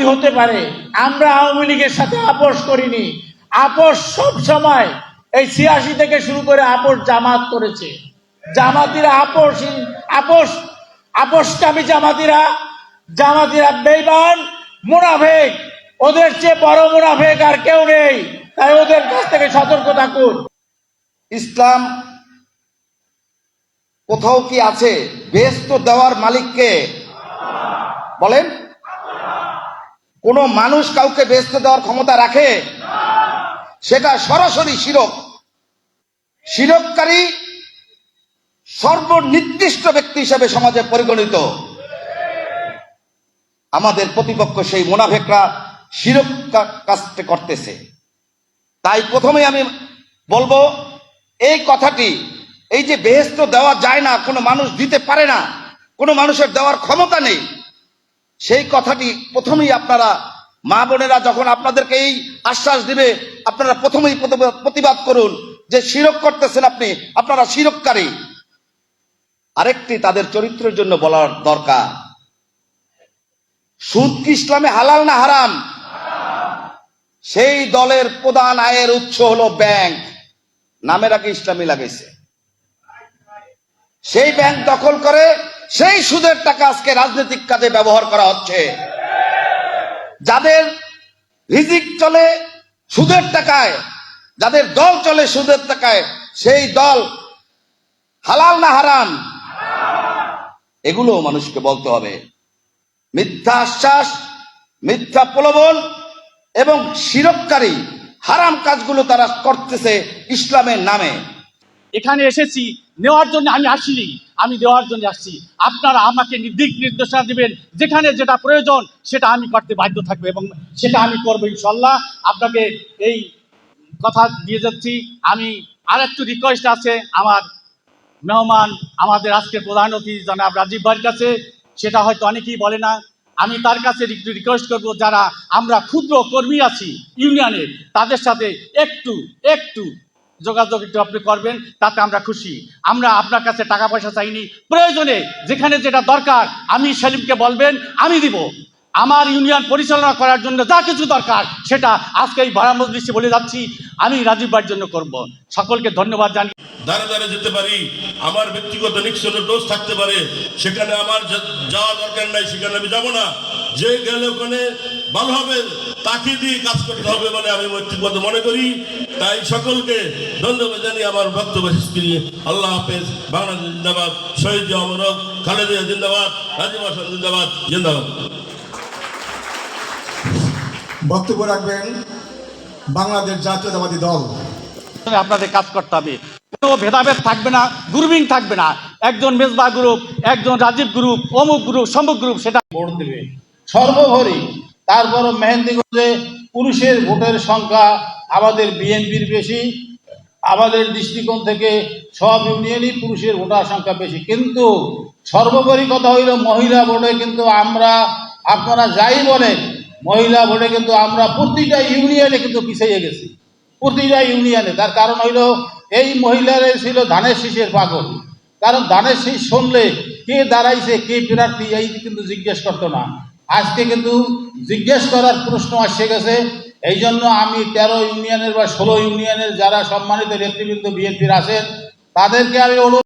কি হতে পারে, আমরা আওয়ামী লীগের সাথে আপোষ করিনি। আপোষ সব সময় এই ছিয়াশি থেকে শুরু করে আপোষ জামাত করেছে। জামাতিরা আপোষ আপোষ, আপোষকামী জামাতিরা জামাতিরা বেইমান, মুনাফেক। ওদের চেয়ে বড় মুনাফেক আর কেউ নেই। তাই ওদের কাছ থেকে সতর্ক থাকুন। ইসলাম কোথাও কি আছে? বেহেস্ত দেওয়ার মালিককে। বলেন। কোন মানুষ কাউকে বেহেস্ত দেওয়ার ক্ষমতা রাখে, সেটা সরাসরি শিরক। শিরককারী সর্বনির্দিষ্ট ব্যক্তি হিসেবে সমাজে পরিগণিত। আমাদের প্রতিপক্ষ সেই মুনাফেকরা শিরক কাজটা করতেছে। তাই প্রথমে আমি বলব, এই কথাটি, এই যে বেহেস্ত দেওয়া যায় না, কোনো মানুষ দিতে পারে না, কোনো মানুষের দেওয়ার ক্ষমতা নেই সেই কথাটি প্রথমেই আপনারা মা বোনেরা যখন আপনাদেরকে এই আশ্বাস দিবে, আপনারা প্রথমেই প্রতিবাদ- করুন যে শিরক করতেছেন আপনি, আপনারা শিরককারী। আরেকটি তাদের চরিত্রের জন্য বলার দরকার। সুদ কি ইসলামে হালাল না হারাম? সেই দলের প্রধান আয়ের উৎস হলো ব্যাংক। নামের আগে ইসলামী লাগাইছে সেই ব্যাংক দখল করে সেই সুদের টাকা আজকে রাজনৈতিক কাজে ব্যবহার করা হচ্ছে। যাদের রিজিক চলে সুদের টাকায়, যাদের দল চলে সুদের টাকায়, সেই দল হালাল না হারাম? এগুলো মানুষকে বলতে হবে। মিথ্যা আশ্বাস, মিথ্যা প্রলোভন এবং শিরককারী হারাম কাজগুলো তারা করতেছে ইসলামের নামে। এখানে এসেছি, নেওয়ার জন্য আমি আসিনি, আমি দেওয়ার জন্য আসছি। আপনারা আমাকে দিক নির্দেশনা দিবেন, যেখানে যেটা প্রয়োজন সেটা আমি করতে বাধ্য থাকব এবং সেটা আমি করব ইনশাল্লাহ। আপনাকে এই কথা দিয়ে যাচ্ছি। আমি আর একটু রিকোয়েস্ট আছে আমার মেহমান, আমাদের আজকের প্রধান অতিথি জনাব রাজীব ভাইয়ের কাছে। সেটা হয়তো অনেকেই বলে না। আমি তার কাছে একটু রিকোয়েস্ট করব যারা আমরা ক্ষুদ্র কর্মী আছি ইউনিয়নের, তাদের সাথে একটু একটু যোগাযোগ একটু আপনি করবেন, তাতে আমরা খুশি। আমরা আপনার কাছে টাকা পয়সা চাইনি। প্রয়োজনে যেখানে যেটা দরকার, আমি সেলিমকে বলবেন, আমি দিব। আমার ইউনিয়ন পরিচালনা করার জন্য যা কিছু দরকার, সেটা আজকে এই ভাড়া মজলিসে বলে যাচ্ছি। আমি রাজীব ভাইয়ের জন্য করব। সকলকে ধন্যবাদ জানি দাঁড়ে দাঁড়ে যেতে পারি। আমার ব্যক্তিগত নিক্সনের দোষ থাকতে পারে। সেখানে আমার যাওয়া দরকার নাই, সেখানে আমি যাব না। যে গেলে ওখানে ভালো হবে তাকে দিয়ে কাজ করতে হবে বলে আমি ব্যক্তিগত মনে করি। তাই সকলকে ধন্যবাদ জানিয়ে আমার বক্তব্য শেষ করি। আল্লাহ হাফেজ বাংলাদেশ জিন্দাবাদ শহীদ অমরক খালেদিয়া জিন্দাবাদ রাজীব জিন্দাবাদ জিন্দাবাদ। বক্তব্য রাখবেন বাংলাদেশ জাতীয়তাবাদী দল। আপনাদের কাজ করতে হবে। কোনো ভেদাভেদ থাকবে না গ্রুপিং থাকবে না। একজন মেজবা গ্রুপ একজন রাজীব গ্রুপ অমুক গ্রুপ সমুক গ্রুপ সেটা ভোট দেবে। সর্বোপরি তারপর মেহেন্দিগঞ্জে পুরুষের ভোটের সংখ্যা আমাদের বিএনপির বেশি, আমাদের দৃষ্টিকোণ থেকে সব ইউনিয়নই পুরুষের ভোটার সংখ্যা বেশি। কিন্তু সর্বোপরি কথা হইল মহিলা ভোটে কিন্তু আমরা, আপনারা যাই বলেন, মহিলা ভোটে কিন্তু আমরা প্রতিটা ইউনিয়নে কিন্তু পিছিয়ে গেছি। প্রতিটা ইউনিয়নে, তার কারণ হইল এই মহিলারা ছিল ধানের শীষের পাগল। কারণ ধানের শীষ শুনলে কে দাঁড়াইছে, কে প্রার্থী, এই কিন্তু জিজ্ঞেস করতো না। আজকে কিন্তু জিজ্ঞেস করার প্রশ্ন আসে গেছে এই জন্য আমি তেরো ইউনিয়নের বা ষোলো ইউনিয়নের যারা সম্মানিত নেতৃবৃন্দ বিএনপির আছেন, তাদেরকে আমি অনুরোধ